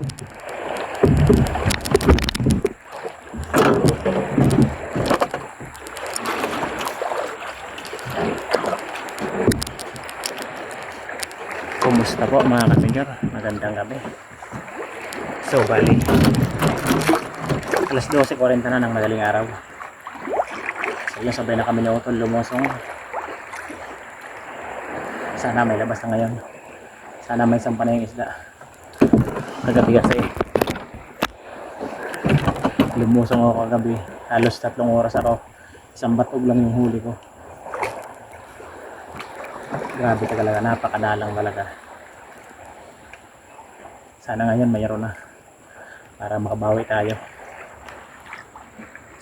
Kumusta po mga kapinyar? Magandang gabi. So, bali. Alas 12.40 na ng madaling araw. So, yun sabay na kami ni Otol lumusong. Sana may labas na ngayon. Sana may sampa na yung isda. Kagabi kasi. Lumusong ako kagabi. Halos tatlong oras ako. Isang batog lang yung huli ko. Grabe ka talaga, napakadalang talaga. Sana ngayon mayroon na para makabawi tayo.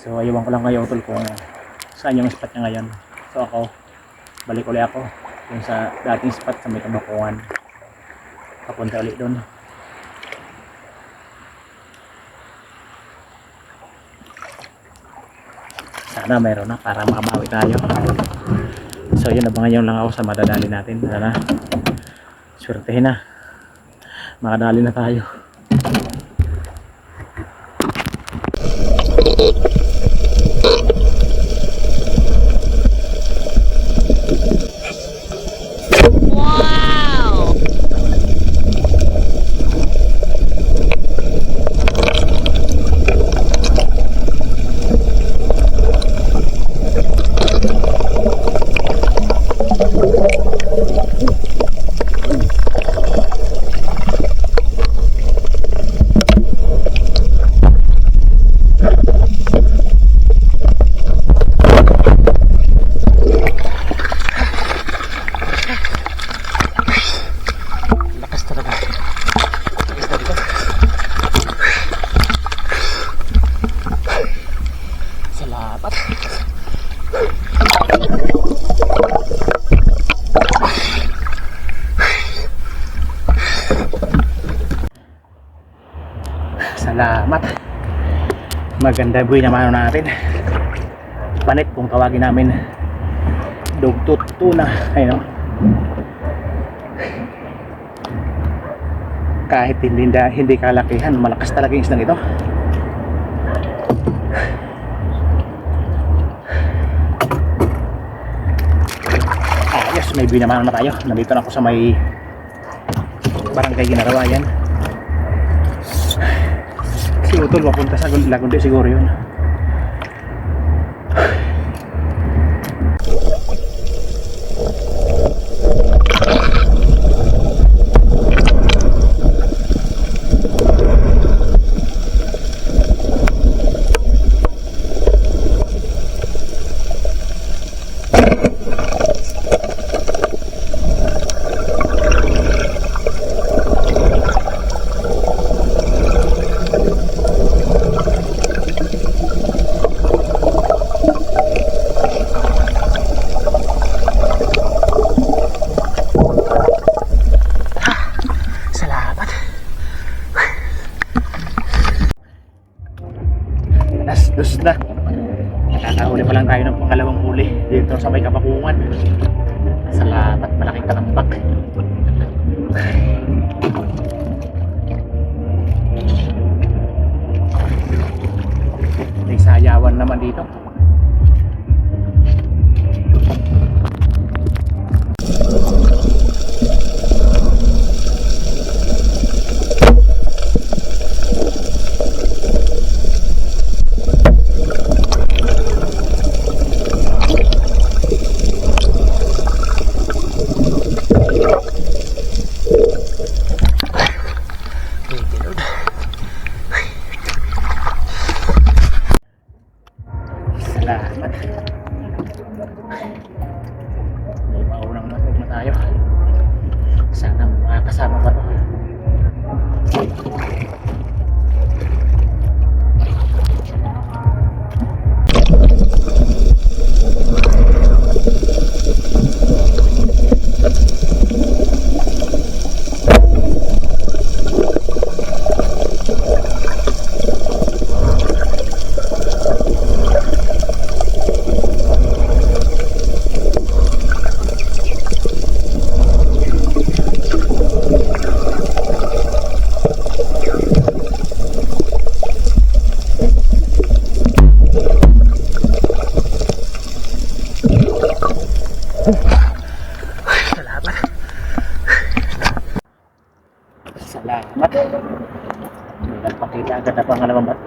So ayawan ko lang kayo tol kung saan yung spot niya ngayon. So ako, balik ulit ako yung sa dating spot sa may kabakungan. Papunta ulit doon. Sana mayroon na para makabawi tayo. So yun, abangan nyo lang ako sa madadali natin. Sana, swertehin na. Makadali na tayo. Lakas talaga. Lakas na dito. Salamat. Salamat. Maganda buhay naman natin. Panit kung tawagin namin. Dugtut tuna. Ayun. kahit hindi, hindi kalakihan, malakas talaga yung islang ito. Ayos, may binamanan na tayo. Nandito na ako sa may barangay ginarawa yan. Utol papunta sa Lagundi siguro yun. Salamat. Alas dos na. Nakakahuli pa lang tayo ng pangalawang huli dito kapakungan. Salamat, malaking kalambak. May sayawan naman dito. may maunang matag tayo. Sana makakasama ko Salamat. Salamat. May nagpakita agad na pangalawang bato.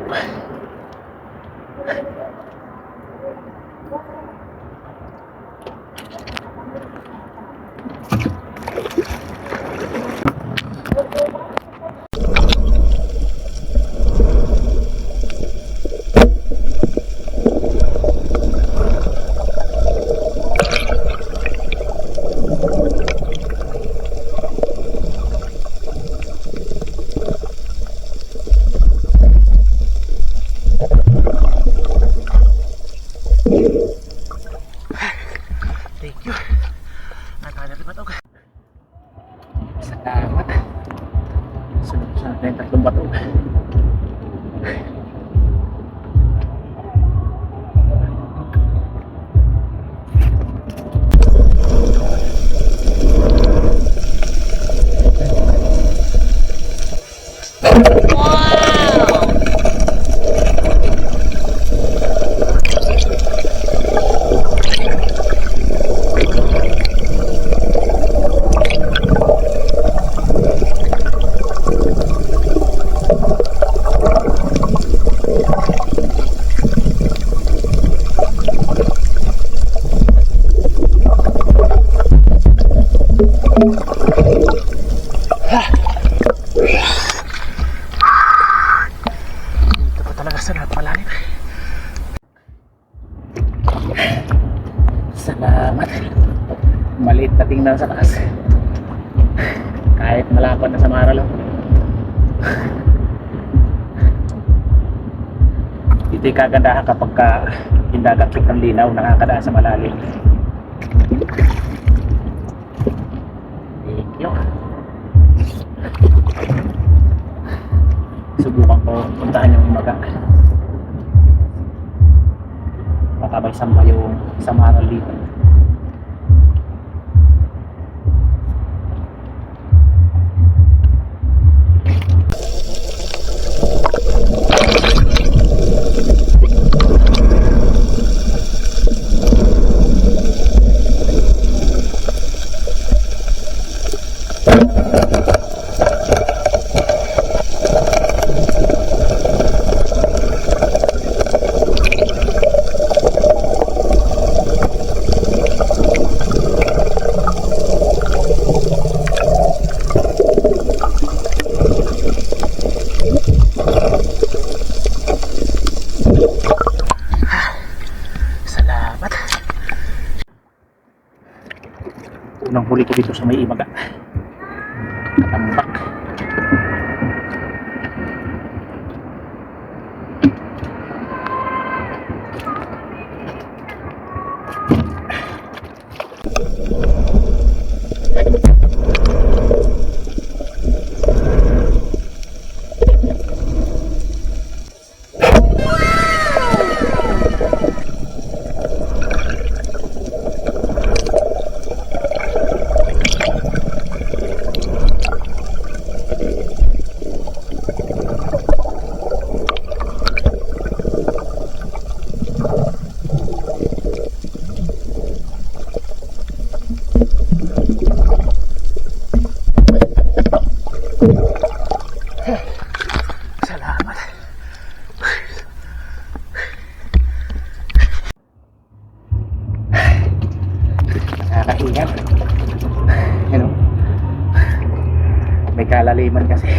Thank you. Nakakala rin bato. Salamat. Sunod sa atin tatlong bato. Dagat ng linaw, nakakadaan sa malalim. Thank you. Subukan ko puntahan yung imaga. Baka may samba yung isang maral dito. Salamat. Unang huli ko dito sa may imaga. Katambak. Salamat. Nakakahingan. You know? May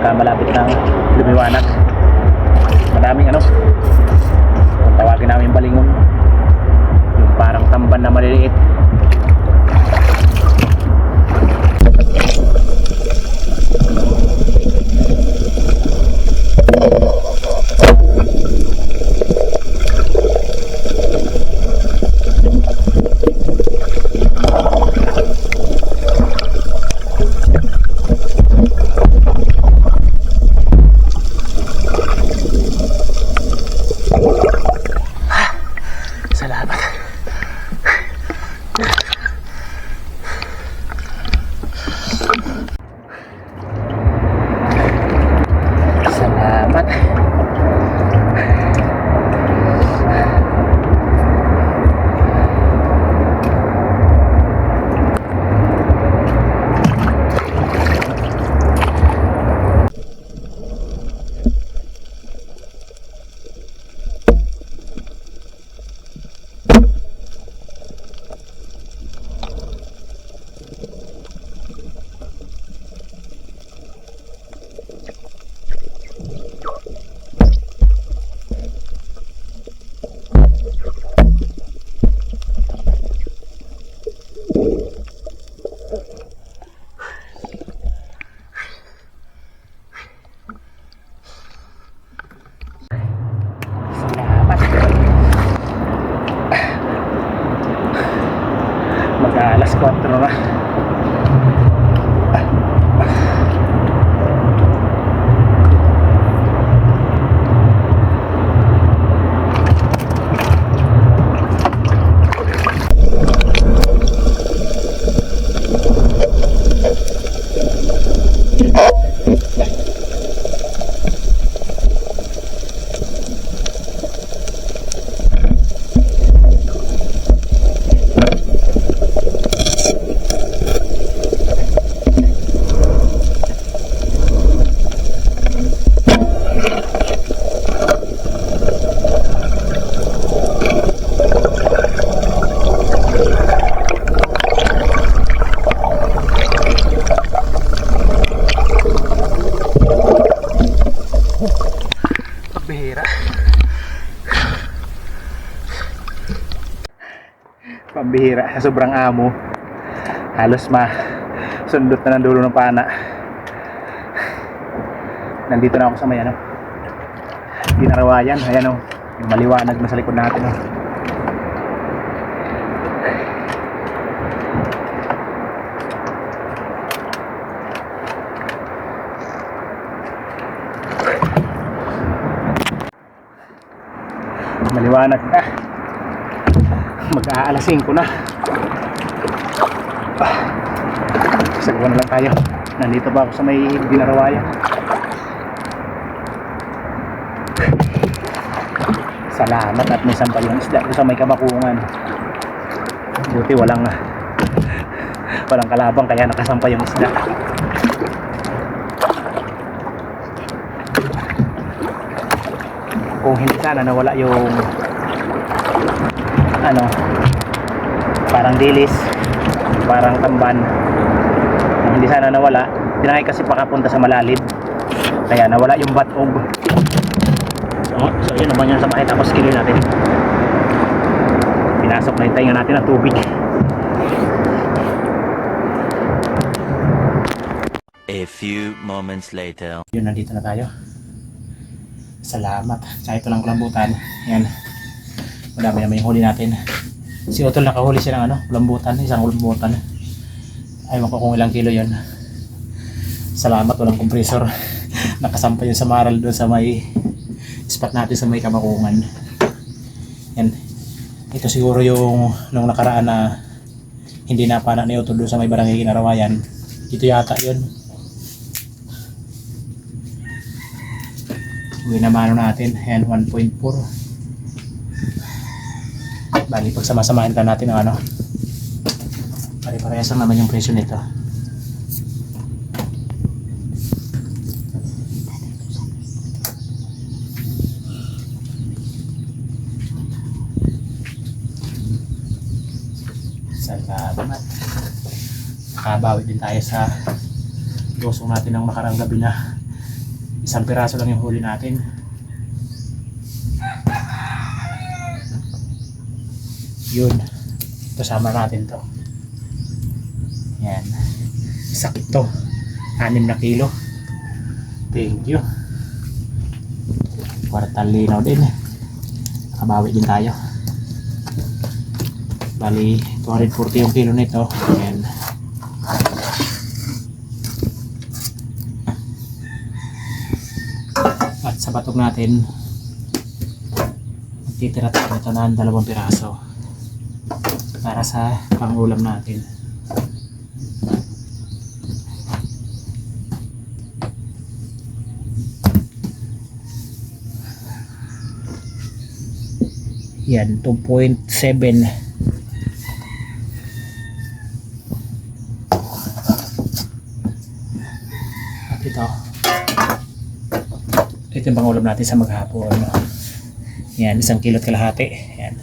pagka malapit ng lumiwanag. Sobrang amo. Halos ma sundot na ng dulo ng pana. Nandito na ako sa may ano. Ginarawayan. Ayan o. Yung maliwanag na sa likod natin o. Maliwanag na. Mag-aalas 5 na. Sagwa na lang tayo. Nandito pa ako sa may binarawayan. Salamat at may sampal yung isda sa may kabakungan. Buti walang walang kalabang kaya nakasampa yung isda. Kung hindi sana nawala yung ano parang dilis parang tamban hindi sana nawala tinakay kasi pakapunta sa malalim kaya nawala yung batog so, so yun naman yun sa makita ko skill natin pinasok na yung tainga natin ng tubig A few moments later. Yun, nandito na tayo. Salamat. Sa ito lang lambutan. Yan. Madami naman yung huli natin. Si Otol nakahuli siya ng ano, lambutan. Isang lambutan. Ayaw ko kung ilang kilo yun. Salamat, walang kompresor. Nakasampa yun sa maral doon sa may spot natin sa may kamakungan. Yan. Ito siguro yung nung nakaraan na hindi napana ni Otol doon sa may barangay Kinarawayan. Ito yata yun. Winamano natin. Ayan, 1.4. Bali, pagsamasamahin ka natin ang ano. Bali, parehas lang naman yung presyo nito. Salamat. Nakabawi din tayo sa losong natin ng nakarang gabi na isang piraso lang yung huli natin. Yun. Kasama natin to. Yan. Sakit to. Anim na kilo. Thank you. Kwartal linaw din. Nakabawi din tayo. Bali, 240 yung kilo nito. Yan. At sa batok natin, magtitira tayo nito ng dalawang piraso para sa pangulam natin. Yan, 2.7 At ito, ito yung pangulam natin sa maghapon. Yan, isang kilot kalahati. Yan.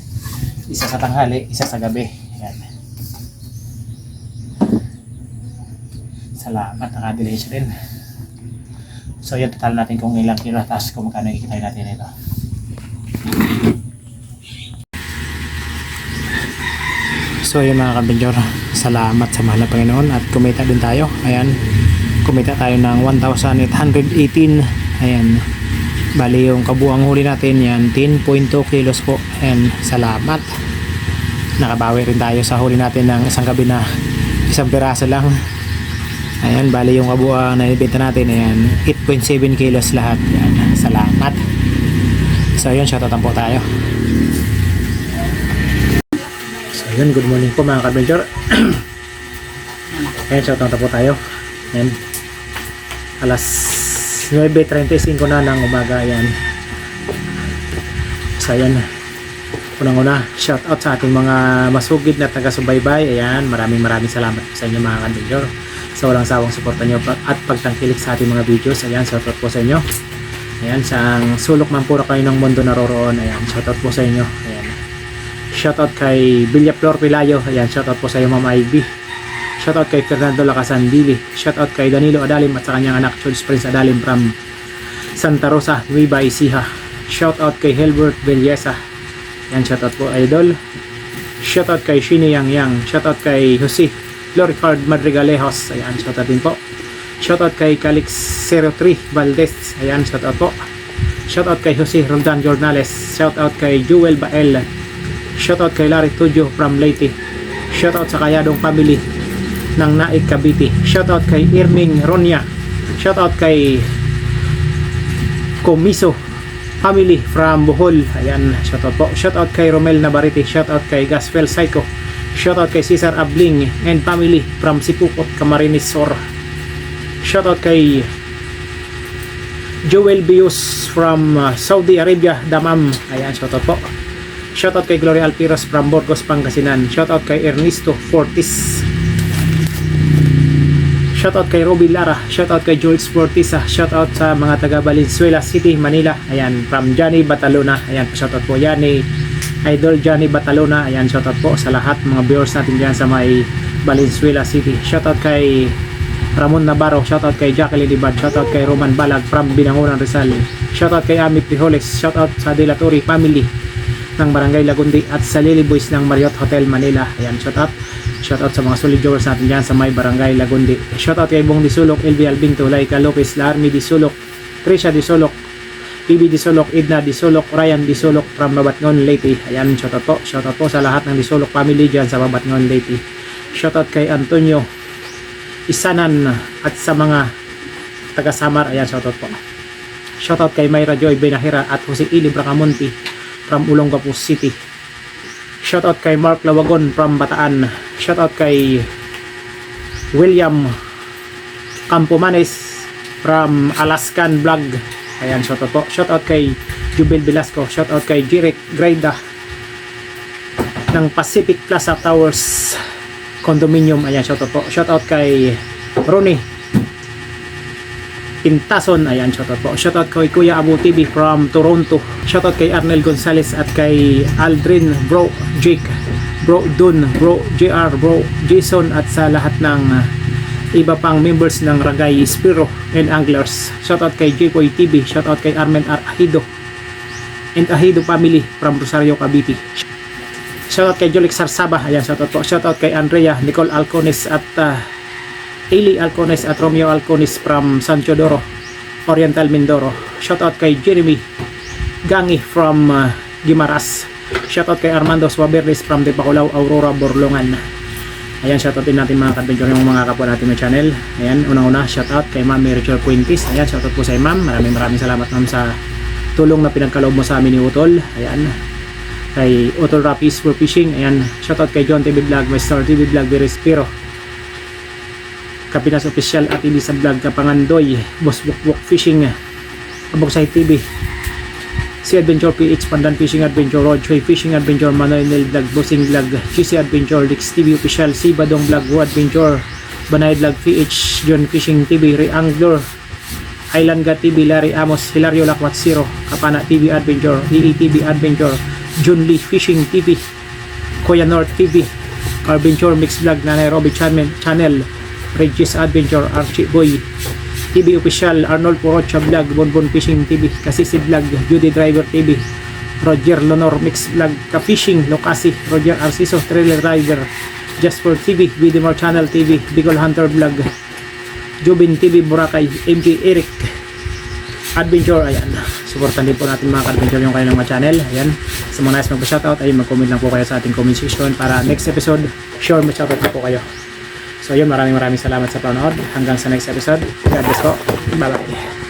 Isa sa tanghali, isa sa gabi. Yan. Salamat, nakabili siya din. So yun, total natin kung ilang kilo tapos kung magkano ikitay natin ito. So yun mga kabinyor, salamat sa mahal na Panginoon at kumita din tayo. Ayan, kumita tayo ng 1,818. Ayan, bali yung kabuang huli natin yan, 10.2 kilos po. Ayan, salamat. Nakabawi rin tayo sa huli natin ng isang gabi na isang piraso lang. Ayan, bali yung kabuang na ibenta natin, ayan, 8.7 kilos lahat. Ayan, salamat. So yun, shoutout po tayo. So yun, good morning po mga ka-adventure. Ayan, shoutout na po tayo. Ayan. Alas 9.35 na ng umaga. Ayan. So ayan. Unang-una, shoutout sa ating mga masugid na taga-subaybay. Ayan, maraming maraming salamat po sa inyo mga ka-adventure. Sa walang sawang suporta nyo at pagtangkilik sa ating mga videos. Ayan, shoutout po sa inyo. Ayan, sa sulok man puro kayo ng mundo naroroon. Ayan, shoutout po sa inyo. Ayan. Shoutout kay Villa Flor Pilayo. Ayan, shoutout po sa iyo Mama Ivy. Shoutout kay Fernando Lacasandili. Shoutout kay Danilo Adalim at sa kanyang anak Jules Prince Adalim from Santa Rosa, Nueva Ecija. Shoutout kay Helbert Belleza. Ayan, shoutout po idol. Shoutout kay Shini Yang Yang. Shoutout kay Jose Lorifard Madrigalejos. Ayan, shoutout din po. Shoutout kay Calix 03 Valdez. Ayan, shoutout po. Shoutout kay Jose Roldan Jornales. Shoutout kay Jewel Bael. Shoutout kay Larry Tudio from Leyte. Shoutout sa Kayadong family ng Naik Cavite. Shoutout kay Irming Ronya. Shoutout kay Komiso family from Bohol. Ayan, shoutout po. Shoutout kay Romel Navarite. Shoutout kay Gaspel Psycho. Shoutout kay Cesar Abling and family from Sipukot, Camarines Sur. Shoutout kay Joel Bius from uh, Saudi Arabia, Damam. Ayan, shoutout po. Shoutout kay Gloria Alpiros from Burgos, Pangasinan. Shoutout kay Ernesto Fortis. Shoutout kay Roby Lara. Shoutout kay George Fortisa. Shoutout sa mga taga Valenzuela City, Manila. Ayan, from Johnny Batalona. Ayan, shoutout po ni Idol Johnny Batalona. Ayan, shoutout po sa lahat mga viewers natin dyan sa may Valenzuela City. Shoutout kay Ramon Navarro, shoutout kay Jacqueline Ibad, shoutout kay Roman Balag from Binangonan Rizal, shoutout kay Amit Pijoles, shoutout sa De La Torre family ng Barangay Lagundi at sa Lily Boys ng Marriott Hotel Manila. Ayan, shoutout. Shoutout sa mga solid jokers natin dyan sa may barangay Lagundi. Shoutout kay Bong Disulok, LV Albinto, Laika Lopez, Larmi Disulok, Trisha Disulok, PB Disulok, Idna Disulok, Ryan Disulok from Babatngon, Leyte. Ayan, shoutout po. Shoutout po sa lahat ng Disulok family dyan sa Babatngon, Leyte. Shoutout kay Antonio Isanan at sa mga taga Samar. Ayan, shoutout po. Shoutout kay Mayra Joy Benahira at Jose Ili Bracamonte from Olongapo City. Shoutout kay Mark Lawagon from Bataan. Shoutout kay William Campomanes from Alaskan Vlog. Ayan, shoutout po. Shoutout kay Jubel Velasco. Shoutout kay Jirek Greda ng Pacific Plaza Towers Condominium. Ayan, shoutout po. Shoutout kay Ronnie Pintason. Ayan, shoutout po. Shoutout kay Kuya Abu TV from Toronto. Shoutout kay Arnel Gonzalez at kay Aldrin Bro Jake Bro Dun Bro JR Bro Jason at sa lahat ng uh, iba pang members ng Ragay Spiro and Anglers. Shoutout kay Jkoy TV. Shoutout kay Armen R. Ahido and Ahido family from Rosario, Cavite. Shoutout kay Jolik Sarsaba. Ayan, shoutout po. Shoutout kay Andrea, Nicole Alcones at uh, Eli Alcones at Romeo Alcones from San Teodoro, Oriental Mindoro. Shoutout kay Jeremy Gangi from uh, Gimaras. Shoutout kay Armando Suaberles from Depaculaw, Aurora, Borlongan. Ayan, shoutout din natin mga kadventure yung mga kapwa natin ng channel. Ayan, unang-una, shoutout kay Ma'am Rachel Puentis. Ayan, shoutout po sa Ma'am. Maraming maraming salamat, Ma'am, sa tulong na pinagkaloob mo sa amin ni Utol. Ayan, kay Utol Rapis for Fishing. Ayan, shoutout kay John TV Vlog, My Star TV Vlog, Verespiro. Kapinas Official at Elisa Vlog, Kapangandoy, Boss Bukbuk Fishing, Abogsay TV, si Adventure PH, Pandan Fishing Adventure, Rodway Fishing Adventure, Manuel Nel Vlog, Bossing Vlog, GC Adventure, Dix TV Official, si Badong Vlog, Wo Adventure, Banay Vlog PH, John Fishing TV, Ray Angler, Island TV, Larry Amos, Hilario Lakwat Zero, Kapana TV Adventure, EETV Adventure, Jun Lee Fishing TV, Kuya North TV, Adventure Mix Vlog na Nairobi Channel, Channel Regis Adventure, Archie Boy, TV Official, Arnold Porocha Vlog, Bonbon Fishing TV, Kasisi Vlog, Judy Driver TV, Roger Lonor Mix Vlog, Ka-Fishing, Lokasi, Roger Arciso, Trailer Driver, Just for TV, Vidimar Channel TV, Bicol Hunter Vlog, Jubin TV, Boracay, MK Eric, Adventure, ayan. Supportan din po natin mga ka-adventure yung kanilang mga channel. Ayan. Sa mga nais magpa-shoutout, ay mag-comment lang po kayo sa ating comment section para next episode, sure ma-shoutout na po kayo. So yun, maraming maraming salamat sa panonood. Hanggang sa next episode. God bless po. Bye-bye.